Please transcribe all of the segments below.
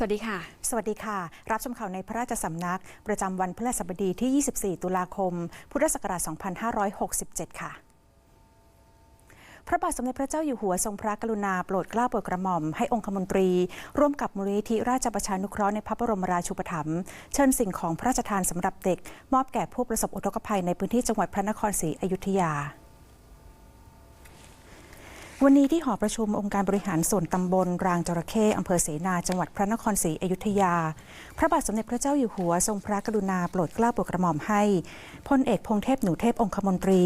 สวัสดีค่ะ สวัสดีค่ะ รับชมข่าวในพระราชสำนัก ประจำวันพฤหัสบดีที่ 24 ตุลาคม พุทธศักราช 2567 ค่ะพระบาทสมเด็จพระเจ้าอยู่หัวทรงพระกรุณาโปรดเกล้าโปรดกระหม่อมให้องคมนตรี ร่วมกับมูลนิธิราชประชานุเคราะห์ในพระบรมราชูปถัมภ์เชิญสิ่งของพระราชทานสำหรับเด็ก มอบแก่ผู้ประสบอุทกภัยในพื้นที่จังหวัดพระนครศรีอยุธยา วันนี้ที่หอประชุมองค์การบริหารส่วนตำบลรางจระเข้อำเภอเสนา จังหวัดพระนครศรีอยุธยา พระบาทสมเด็จพระเจ้าอยู่หัวทรงพระกรุณาโปรดเกล้าโปรดกระหม่อมให้พลเอกพงเทพหนูเทพองคมนตรี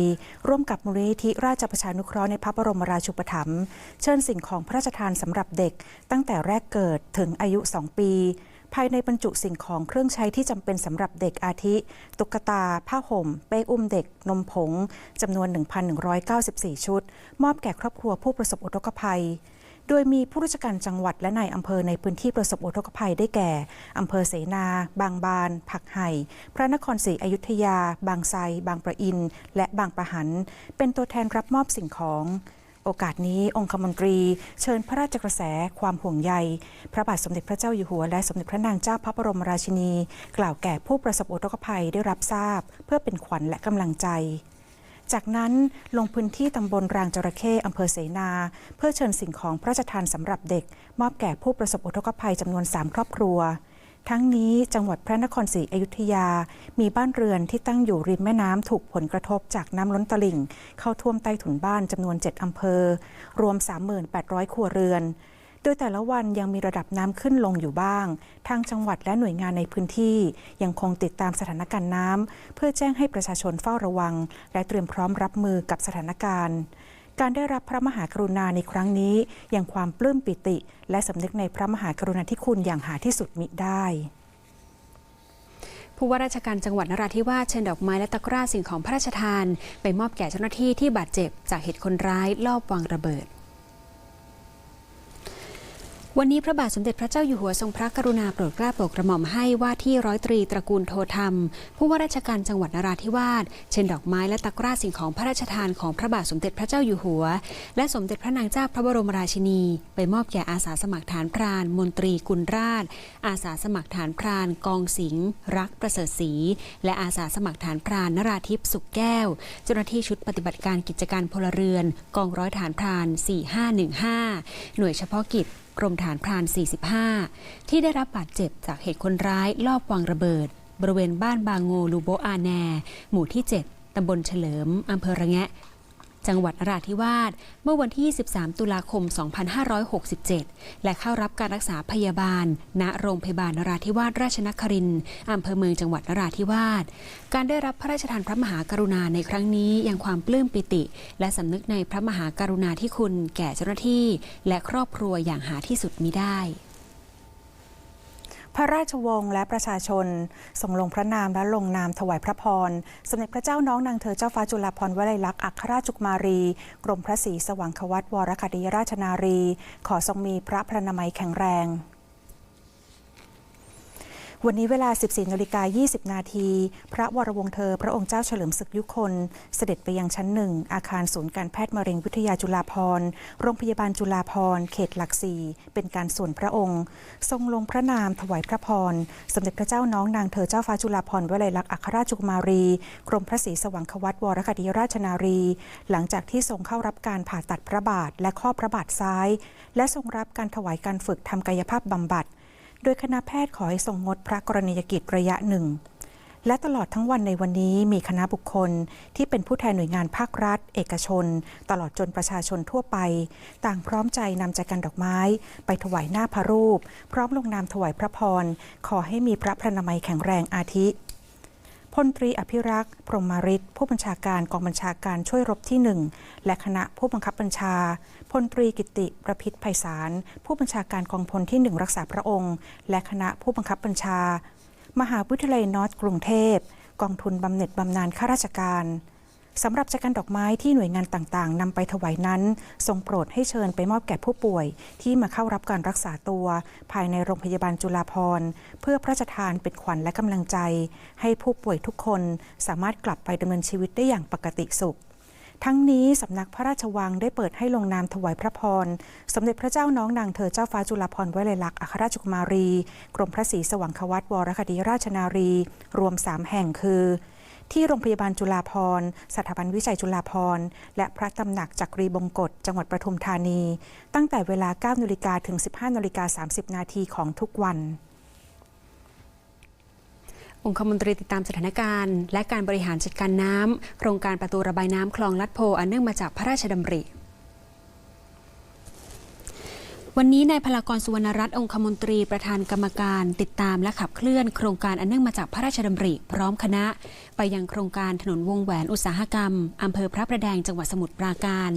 ร่วมกับมูลนิธิราชประชานุเคราะห์ในพระบรมราชูปถัมภ์เชิญสิ่งของพระราชทานสำหรับเด็ก ตั้งแต่แรกเกิดถึงอายุ 2 ปี ภายในบรรจุสิ่งของเครื่องใช้ที่จำเป็นสำหรับเด็กอาทิ ตุ๊กตา ผ้าห่ม เป้อุ้มเด็ก นมผงจำนวน 1,194 ชุด มอบแก่ครอบครัวผู้ประสบอุทกภัยโดยมีผู้ราชการจังหวัดและนายอำเภอในพื้นที่ประสบอุทกภัยได้แก่ อำเภอเสนา บางบาน ผักไห่ พระนครศรีอยุธยา บางไทรบางประอิน และบางประหัน เป็นตัวแทนรับมอบสิ่งของ โอกาสนี้องคมนตรีเชิญพระราชกระแสความห่วงใย พระบาทสมเด็จพระเจ้าอยู่หัวและสมเด็จพระนางเจ้าพระบรมราชินี กล่าวแก่ผู้ประสบอุทกภัยได้รับทราบ เพื่อเป็นขวัญและกำลังใจ จากนั้นลงพื้นที่ตำบลรางจระเข้อำเภอเสนา เพื่อเชิญสิ่งของพระราชทานสำหรับเด็ก มอบแก่ผู้ประสบอุทกภัยจำนวน 3 ครอบครัว ทั้งนี้จังหวัดพระนครศรีอยุธยา มีบ้านเรือนที่ตั้งอยู่ริมแม่น้ำถูกผลกระทบจากน้ำล้นตลิ่ง เข้าท่วมใต้ถุนบ้านจำนวน 7 อำเภอ รวม 3,800 ครัวเรือน โดยแต่ละวันยังมีระดับน้ำขึ้นลงอยู่บ้าง ทางจังหวัดและหน่วยงานในพื้นที่ ยังคงติดตามสถานการณ์น้ำเพื่อแจ้งให้ประชาชนเฝ้าระวัง และเตรียมพร้อมรับมือกับสถานการณ์ การได้รับพระมหากรุณาในครั้งนี้ยังความปลื้มปิติ และสำนึกในพระมหากรุณาธิคุณอย่างหาที่สุดมิได้ผู้ว่าราชการจังหวัดนราธิวาสเชิญดอกไม้และตะกร้าสิ่งของพระราชทาน ไปมอบแก่เจ้าหน้าที่ที่บาดเจ็บจากเหตุคนร้ายลอบวางระเบิด วันนี้พระบาทสมเด็จพระเจ้าอยู่หัวทรงพระกรุณาโปรดเกล้าโปรดกระหม่อมให้ว่าที่ร้อยตรีตระกูลโทธรรม ผู้ว่าราชการจังหวัดนราธิวาสเชิญดอกไม้และตะกร้าสิ่งของพระราชทานของพระบาทสมเด็จพระเจ้าอยู่หัว และสมเด็จพระนางเจ้าพระบรมราชินี ไปมอบแก่อาสาสมัครฐานพราน มนตรีกุลราช อาสาสมัครฐานพราน กองสิงห์รักประเสริฐศรีและอาสาสมัครฐานพรานนราธิปสุขแก้ว เจ้าหน้าที่ชุดปฏิบัติการกิจการพลเรือน กองร้อยฐานพราน 4515 หน่วยเฉพาะกิจ กรมฐานพราน 45 ที่ได้รับบาดเจ็บจากเหตุคนร้ายลอบวางระเบิด บริเวณบ้านบางโงลูโบอาแน หมู่ที่ 7ตำบลเฉลิมอำเภอระแงะ จังหวัดนราธิวาสเมื่อวันที่23ตุลาคม 2567 และเข้ารับการรักษาพยาบาล ณ โรงพยาบาลนราธิวาสราชนครินทร์อำเภอเมืองจังหวัดนราธิวาส การได้รับพระราชทานพระมหากรุณาในครั้งนี้ยังความปลื้มปิติ และสำนึกในพระมหากรุณาธิคุณแก่เจ้าหน้าที่ และครอบครัวอย่างหาที่สุดมิได้ พระราชวงศ์และประชาชนส่งลงพระนามและลงนามถวายพระพร สมเด็จพระเจ้าน้องนางเธอเจ้าฟ้าจุฬาภรณ์วลัยลักษณ์อัครราชกุมารี กรมพระศรีสว่างควัตวรคดีราชนารี ขอทรงมีพระพรรณนามัยแข็งแรง วันนี้เวลา 14นาฬิกา20 นาที พระวรวงศ์เธอ พระองค์เจ้าเฉลิมศึกยุคน เสด็จไปยังชั้นหนึ่ง อาคารศูนย์การแพทย์มะเร็งวิทยาจุฬาภรโรงพยาบาลจุฬาภรเขตหลักสี่เป็นการส่วนพระองค์ ทรงลงพระนามถวายพระพร สมเด็จพระเจ้าน้องนางเธอเจ้าฟ้าจุฬาภรณ์วลัยลักษณ์อัครราชกุมารี กรมพระศรีสว่างควัตวรคดีราชนารี หลังจากที่ทรงเข้ารับการผ่าตัดพระบาทและข้อพระบาทซ้าย และทรงรับการถวายการฝึกทำกายภาพบำบัด โดยคณะแพทย์ขอให้ทรงงดพระกรณียกิจระยะหนึ่ง และตลอดทั้งวันในวันนี้มีคณะบุคคลที่เป็นผู้แทนหน่วยงานภาครัฐ เอกชน ตลอดจนประชาชนทั่วไป ต่างพร้อมใจนำใจกันดอกไม้ ไปถวายหน้าพระรูป พร้อมลงนามถวายพระพร ขอให้มีพระพรรณนามัยแข็งแรงอาทิ พลตรีอภิรักษ์ พรหมาริศผู้บัญชาการกองบัญชาการช่วยรบที่หนึ่งและคณะผู้บังคับบัญชา พลตรีกิติประพิษไพศาล ผู้บัญชาการกองพลที่หนึ่งรักษาพระองค์ และคณะผู้บังคับบัญชา มหาวิทยาลัยนอร์ทกรุงเทพ กองทุนบำเหน็จบำนาญข้าราชการ สำหรับจักรดอกไม้ที่หน่วยงานต่างๆนำไปถวายนั้น ทรงโปรดให้เชิญไปมอบแก่ผู้ป่วย ที่มาเข้ารับการรักษาตัว ภายในโรงพยาบาลจุฬาภรณ์ เพื่อพระราชทานเป็นขวัญและกำลังใจ ให้ผู้ป่วยทุกคนสามารถกลับไปดำเนินชีวิตได้อย่างปกติสุขทั้งนี้สำนักพระราชวังได้เปิดให้ลงนามถวายพระพร สมเด็จพระเจ้าน้องนางเธอเจ้าฟ้าจุฬาภรณ์ไวลัยลักษณ์อัครราชกุมารี กรมพระศรีสว่างควัตวรคดีราชนารี รวม 3 แห่งคือ ที่โรงพยาบาลจุฬาภรณ์สถาบันวิจัยจุฬาภรณ์และพระตำหนักจักรีบงกฎจังหวัดปทุมธานี ตั้งแต่เวลา 9นาฬิกาถึง 15นาฬิกา30 นาทีของทุกวันองคมนตรีติดตามสถานการณ์ และการบริหารจัดการน้ำโครงการประตูระบายน้ำคลองลัดโพอันเนื่องมาจากพระราชดำริ วันนี้นายพลากรสุวรรณรัตน์องคมนตรีประธานกรรมการติดตามและขับเคลื่อนโครงการอันเนื่องมาจากพระราชดำริ พร้อมคณะ ไปยังโครงการถนนวงแหวนอุตสาหกรรมอำเภอพระประแดงจังหวัดสมุทรปราการ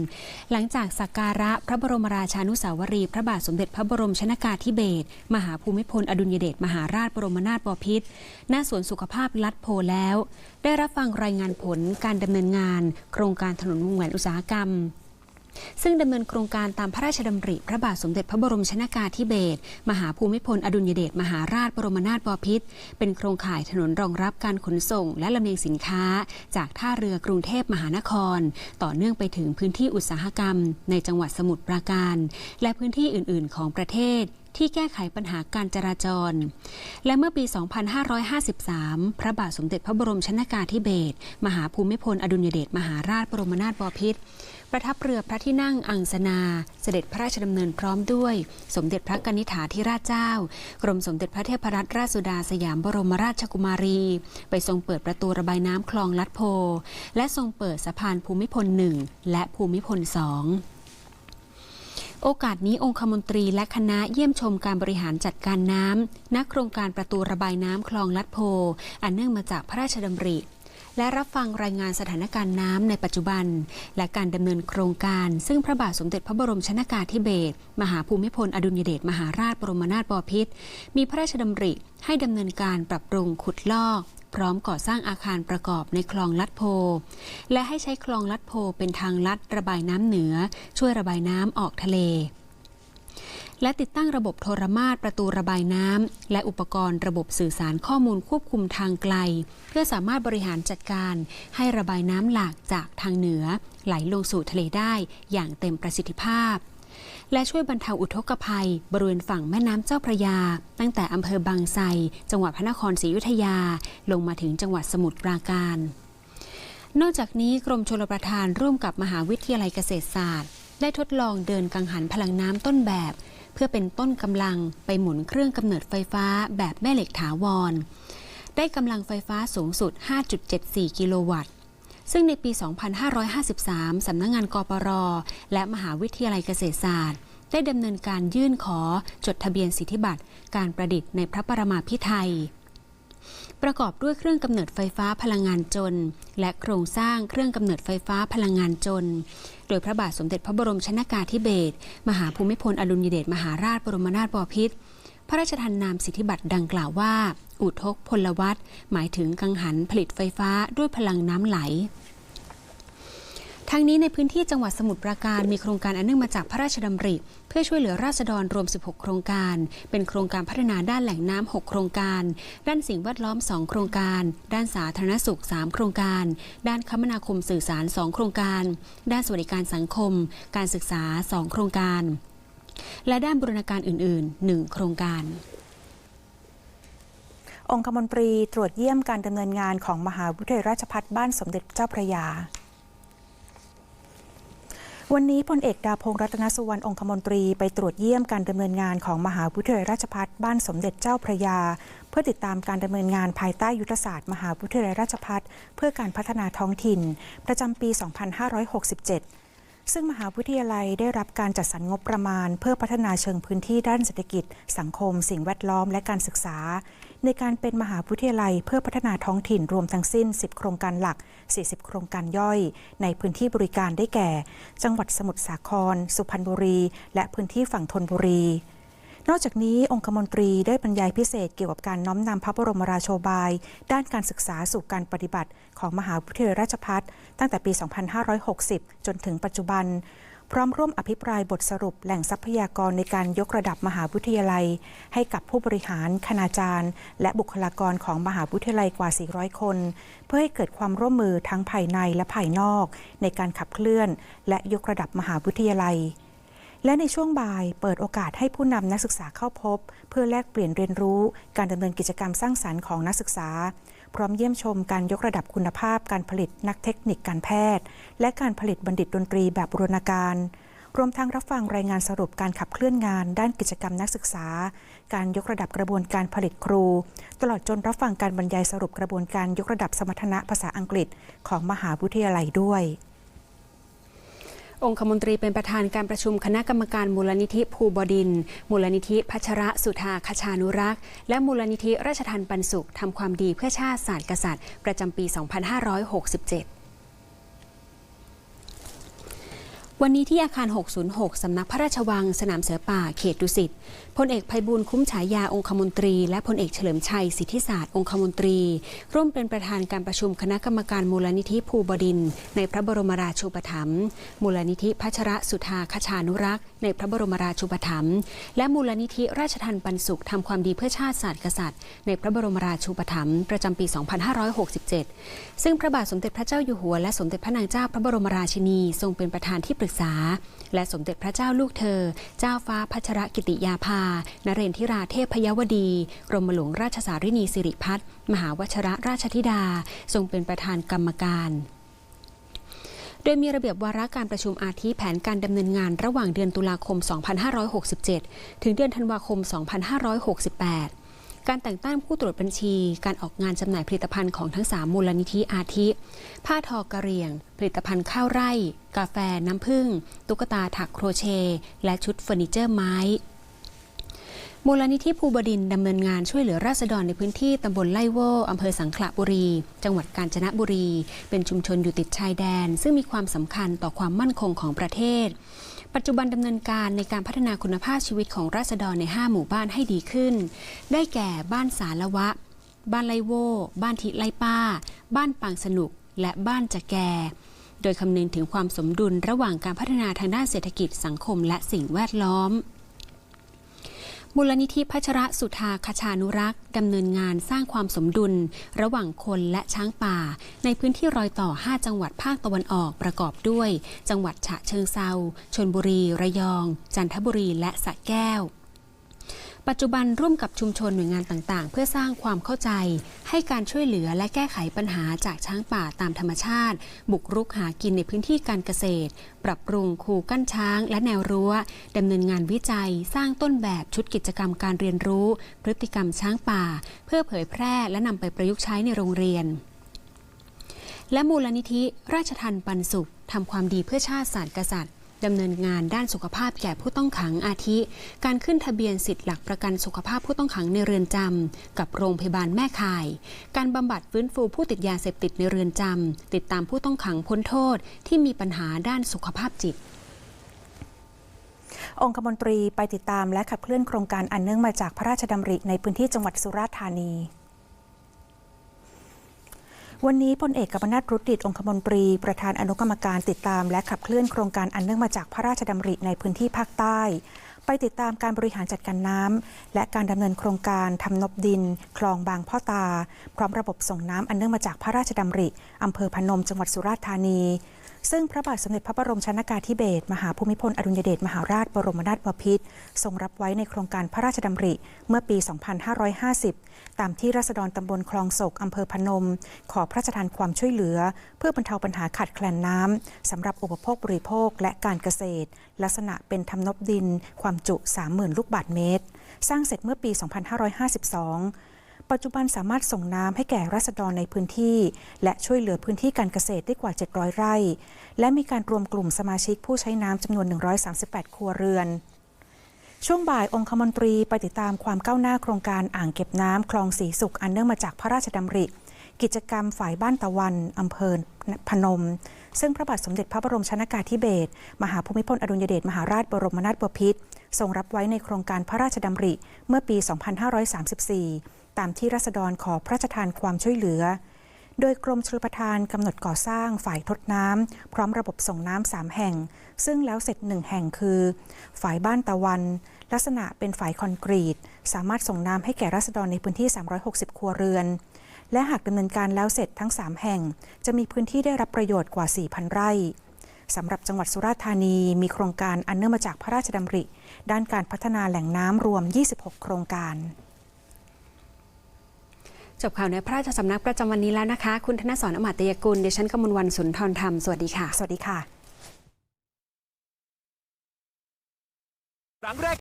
หลังจากสักการะพระบรมราชานุสาวรี พระบาทสมเด็จพระบรมชนากาธิเบศรมหาภูมิพลอดุลยเดชมหาราชบรมนาถบพิตรณสวนสุขภาพลัดโพแล้ว ได้รับฟังรายงานผลการดำเนินงาน โครงการถนนวงแหวนอุตสาหกรรม ซึ่งดำเนินโครงการตามพระราชดำริพระบาทสมเด็จพระบรมชนากาธิเบศรมหาภูมิพลอดุลยเดชมหาราชบรมนาถบพิตรเป็นโครงข่ายถนนรองรับการขนส่ง และลำเลียงสินค้า จากท่าเรือกรุงเทพมหานคร ต่อเนื่องไปถึงพื้นที่อุตสาหกรรม ในจังหวัดสมุทรปราการ และพื้นที่อื่น ๆ ของประเทศที่แก้ไขปัญหาการจราจร และเมื่อปี 2553 พระบาทสมเด็จพระบรมชนากาธิเบศร มหาภูมิพลอดุลยเดชมหาราชบรมนาถบพิตร ประทับเรือพระที่นั่งอังสนา เสด็จพระราชดำเนินพร้อมด้วย สมเด็จพระกนิษฐาธิราชเจ้า กรมสมเด็จพระเทพรัตนราชสุดาสยามบรมราชกุมารี ไปทรงเปิดประตูระบายน้ำคลองลัดโพ และทรงเปิดสะพานภูมิพลหนึ่งและภูมิพลสองโอกาสนี้องคมนตรีและคณะเยี่ยมชมการบริหารจัดการน้ำณโครงการประตูระบายน้ำคลองลัดโพ อันเนื่องมาจากพระราชดำริ และรับฟังรายงานสถานการณ์น้ำในปัจจุบัน และการดำเนินโครงการ ซึ่งพระบาทสมเด็จพระบรมชนากาธิเบศรมหาภูมิพลอดุลยเดชมหาราชบรมนาถบพิตรมีพระราชดำริให้ดำเนินการปรับปรุงขุดลอก พร้อมก่อสร้างอาคารประกอบในคลองลัดโพ และให้ใช้คลองลัดโพเป็นทางลัดระบายน้ำเหนือ ช่วยระบายน้ำออกทะเล และติดตั้งระบบโทรมาตรประตูระบายน้ำ และอุปกรณ์ระบบสื่อสารข้อมูลควบคุมทางไกล เพื่อสามารถบริหารจัดการให้ระบายน้ำหลากจากทางเหนือ ไหลลงสู่ทะเลได้อย่างเต็มประสิทธิภาพและช่วยบรรเทาอุทกภัย บริเวณฝั่งแม่น้ำเจ้าพระยา ตั้งแต่อำเภอบางไทรจังหวัดพระนครศรีอยุธยา ลงมาถึงจังหวัดสมุทรปราการ นอกจากนี้กรมชลประทานร่วมกับมหาวิทยาลัยเกษตรศาสตร์ ได้ทดลองเดินกังหันพลังน้ำต้นแบบ เพื่อเป็นต้นกำลังไปหมุนเครื่องกำเนิดไฟฟ้าแบบแม่เหล็กถาวร ได้กำลังไฟฟ้าสูงสุด 5.74 กิโลวัตต์ ซึ่งในปี 2553 สำนักงงานกปร และมหาวิทยาลัยเกษตรศาสตร์ ได้ดำเนินการยื่นขอจดทะเบียนสิทธิบัตร การประดิษฐ์ในพระปรมาพิไทย ประกอบด้วยเครื่องกำเนิดไฟฟ้าพลังงานจนและโครงสร้างเครื่องกำเนิดไฟฟ้าพลังงานจนโดยพระบาทสมเด็จพระบรมชนากาธิเบศรมหาภูมิพลอดุลยเดชมหาราชบรมนาถบพิตรพระราชทานนามสิทธิบัตรดังกล่าวว่า อุทกพลวัตหมายถึงกังหันผลิตไฟฟ้าด้วยพลังน้ำไหล ทั้งนี้ในพื้นที่จังหวัดสมุทรปราการมีโครงการอันเนื่องมาจากพระราชดำริ เพื่อช่วยเหลือราษฎรรวม 16 โครงการ เป็นโครงการพัฒนาด้านแหล่งน้ำ 6 โครงการ ด้านสิ่งแวดล้อม 2 โครงการ ด้านสาธารณสุข 3 โครงการ ด้านคมนาคมสื่อสาร 2 โครงการ ด้านสวัสดิการสังคม การศึกษา 2 โครงการ และด้านบูรณาการอื่น ๆ 1 โครงการองคมนตรีตรวจเยี่ยมการดำเนินงานของมหาวิทยาลัยราชภัฏบ้านสมเด็จเจ้าพระยา วันนี้พลเอกดาพงษ์รัตนสุวรรณองคมนตรีไปตรวจเยี่ยมการดำเนินงานของมหาวิทยาลัยราชภัฏบ้านสมเด็จเจ้าพระยา เพื่อติดตามการดำเนินงานภายใต้ยุทธศาสตร์ มหาวิทยาลัยราชภัฏเพื่อการพัฒนาท้องถิ่น ประจำปี 2567ซึ่งมหาวิทยาลัยได้รับการจัดสรรงบประมาณ เพื่อพัฒนาเชิงพื้นที่ด้านเศรษฐกิจ สังคม สิ่งแวดล้อมและการศึกษา ในการเป็นมหาวิทยาลัยเพื่อพัฒนาท้องถิ่นรวมทั้งสิ้น 10 โครงการหลัก 40 โครงการย่อย ในพื้นที่บริการได้แก่ จังหวัดสมุทรสาคร สุพรรณบุรี และพื้นที่ฝั่งธนบุรีนอกจากนี้องคมนตรีได้บรรยายพิเศษเกี่ยวกับการน้อมนำพระบรมราโชบาย ด้านการศึกษาสู่การปฏิบัติของมหาวิทยาลัยราชภัฏตั้งแต่ปี 2560 จนถึงปัจจุบัน พร้อมร่วมอภิปรายบทสรุปแหล่งทรัพยากรในการยกระดับมหาวิทยาลัย ให้กับผู้บริหาร คณาจารย์ และบุคลากรของมหาวิทยาลัยกว่า 400 คน เพื่อให้เกิดความร่วมมือทั้งภายในและภายนอก ในการขับเคลื่อน และยกระดับมหาวิทยาลัยและในช่วงบ่ายเปิดโอกาสให้ผู้นำนักศึกษาเข้าพบ เพื่อแลกเปลี่ยนเรียนรู้การดำเนินกิจกรรมสร้างสรรค์ของนักศึกษา พร้อมเยี่ยมชมการยกระดับคุณภาพการผลิตนักเทคนิคการแพทย์ และการผลิตบัณฑิตดนตรีแบบบูรณาการรวมทั้งรับฟังรายงานสรุปการขับเคลื่อนงาน ด้านกิจกรรมนักศึกษา การยกระดับกระบวนการผลิตครู ตลอดจนรับฟังการบรรยายสรุปกระบวนการยกระดับสมรรถนะภาษาอังกฤษของมหาวิทยาลัยด้วย องคมนตรีเป็นประธานการประชุมคณะกรรมการมูลนิธิภูบดิน มูลนิธิพัชระสุธาคชานุรักษ์ และมูลนิธิราชทันปันสุขทำความดีเพื่อชาติศาสตร์กษัตริย์ ประจำปี 2567 วันนี้ที่อาคาร 606 สำนักพระราชวัง สนามเสือป่า เขตดุสิต พลเอกภัยบูลย์คุ้มฉายาองคมนตรี และพลเอกเฉลิมชัย สิทธิศาสตร์องคมนตรี ร่วมเป็นประธานการประชุมคณะกรรมการมูลนิธิภูบดิน ในพระบรมราชูปถัมภ์ มูลนิธิพัชระสุธาคชานุรักษ์ ในพระบรมราชูปถัมภ์ และมูลนิธิราชทันปันสุขทำความดีเพื่อชาติศาสตร์กษัตริย์ ในพระบรมราชูปถัมภ์ประจำปี 2567 ซึ่งพระบาทสมเด็จพระเจ้าอยู่หัวและสมเด็จพระนางเจ้าพระบรมราชินีทรงเป็นประธานที่ปรึกษา และสมเด็จพระเจ้าลูกเธอ เจ้าฟ้าพัชรกิติยาภา นเรนทิราเทพพยวดี กรมหลวงราชสารินีสิริพัฒน์มหาวชรราชธิดา ทรงเป็นประธานกรรมการโดยมีระเบียบวาระการประชุมอาทิแผนการดำเนินงานระหว่างเดือนตุลาคม 2567 ถึงเดือนธันวาคม 2568 การแต่งตั้งผู้ตรวจบัญชี การออกงานจำหน่ายผลิตภัณฑ์ของทั้ง 3 มูลนิธิอาทิ ผ้าทอกระเรียง ผลิตภัณฑ์ข้าวไร่ กาแฟน้ำผึ้งตุ๊กตาถักโครเชต์และชุดเฟอร์นิเจอร์ไม้มูลนิธิภูบดินดำเนินงานช่วยเหลือราษฎรในพื้นที่ตำบลไล่โวอำเภอสังขละบุรี จังหวัดกาญจนบุรี เป็นชุมชนอยู่ติดชายแดน ซึ่งมีความสำคัญต่อความมั่นคงของประเทศ ปัจจุบันดำเนินการในการพัฒนาคุณภาพชีวิตของราษฎรใน 5 หมู่บ้านให้ดีขึ้น ได้แก่บ้านสารวะ บ้านไลโว บ้านทิไลป้า บ้านปางสนุก และบ้านจะแก โดยคำนึงถึงความสมดุลระหว่างการพัฒนาทางด้านเศรษฐกิจสังคมและสิ่งแวดล้อม มูลนิธิพัชระสุธาคชานุรักษ์ดำเนินงานสร้างความสมดุล ระหว่างคนและช้างป่า ในพื้นที่รอยต่อ 5 จังหวัดภาคตะวันออกประกอบด้วย จังหวัดฉะเชิงเซาชนบุรี ระยอง จันทบุรีและสระแก้ว ปัจจุบันร่วมกับชุมชนหน่วยงานต่างๆ เพื่อสร้างความเข้าใจ ให้การช่วยเหลือและแก้ไขปัญหาจากช้างป่าตามธรรมชาติ บุกรุกหากินในพื้นที่การเกษตร ปรับปรุงคูกั้นช้าง และแนวรั้วดำเนินงานวิจัย สร้างต้นแบบชุดกิจกรรมการเรียนรู้ พฤติกรรมช้างป่า เพื่อเผยแพร่และนำไปประยุกต์ใช้ในโรงเรียน และมูลนิธิ ราชทันปันสุขทำความดีเพื่อชาติศาสตร์กษัตริย์ ดำเนินงานด้านสุขภาพแก่ผู้ต้องขังอาทิ การขึ้นทะเบียนสิทธิหลักประกันสุขภาพผู้ต้องขังในเรือนจำกับโรงพยาบาลแม่ข่าย การบำบัดฟื้นฟูผู้ติดยาเสพติดในเรือนจำติดตามผู้ต้องขังพ้นโทษที่มีปัญหาด้านสุขภาพจิตองคมนตรีไปติดตามและขับเคลื่อนโครงการอันเนื่องมาจากพระราชดำริในพื้นที่จังหวัดสุราษฎร์ธานี วันนี้พลเอกกัมนาตรุดิดองคมนตรี ประธานอนุกรรมการติดตาม และขับเคลื่อนโครงการอันเนื่องมาจากพระราชดำริในพื้นที่ภาคใต้ ไปติดตามการบริหารจัดการน้ำและการดำเนินโครงการทำนบดิน คลองบางพ่อตา พร้อมระบบส่งน้ำอันเนื่องมาจากพระราชดำริอำเภอพนมจังหวัดสุราษฎร์ธานี ซึ่งพระบาทสมเด็จพระบรมชนากาธิเบศรมหาภูมิพลอดุลยเดชมหาราชบรมนาถบพิตรทรงรับไว้ในโครงการพระราชดำริเมื่อปี 2550 ตามที่ราษฎรตำบลคลองศกอำเภอพนม ขอพระราชทานความช่วยเหลือ เพื่อบรรเทาปัญหาขาดแคลนน้ำสำหรับอุปโภคบริโภคและการเกษตร ลักษณะเป็นทำนบดินความจุ 30,000 ลูกบาศก์เมตร สร้างเสร็จเมื่อปี 2552 ปัจจุบันสามารถส่งน้ำให้แก่รัษฎรในพื้นที่ และช่วยเหลือพื้นที่การเกษตรได้กว่า 700 ไร่ และมีการรวมกลุ่มสมาชิกผู้ใช้น้ำจำนวน 138 ครัวเรือน ช่วงบ่ายองคมนตรีไปติดตามความก้าวหน้าโครงการอ่างเก็บน้ำคลองสีสุขอันเนื่องมาจากพระราชดำริ กิจกรรมฝ่ายบ้านตะวันอำเภอพนม ซึ่งพระบาทสมเด็จพระบรมชนากาธิเบศรมหาภูมิพลอดุลยเดชมหาราชบรมนาถบพิตรทรงรับไว้ในโครงการพระราชดำริเมื่อปี 2534 ตามที่รัษฎรขอพระราชทานความช่วยเหลือ โดยกรมชลประทานกำหนดก่อสร้างฝ่ายทดน้ำพร้อมระบบส่งน้ำสามแห่ง ซึ่งแล้วเสร็จหนึ่งแห่งคือ ฝ่ายบ้านตะวัน ลักษณะเป็นฝ่ายคอนกรีต สามารถส่งน้ำให้แก่ราษฎรในพื้นที่ 360 ครัวเรือน และหากดำเนินการแล้วเสร็จทั้ง 3 แห่ง จะมีพื้นที่ได้รับประโยชน์กว่า 4,000 ไร่สำหรับจังหวัดสุราษฎร์ธานีมีโครงการอันเนื่องมาจากพระราชดำริ ด้านการพัฒนาแหล่งน้ำรวม 26 โครงการจบข่าวในพระราชสำนักประจำวันนี้แล้วนะคะ คุณธนสรอมาตยกุลดิฉันกมลวันสุนทรธรรม สวัสดีค่ะ สวัสดีค่ะครั้งแรก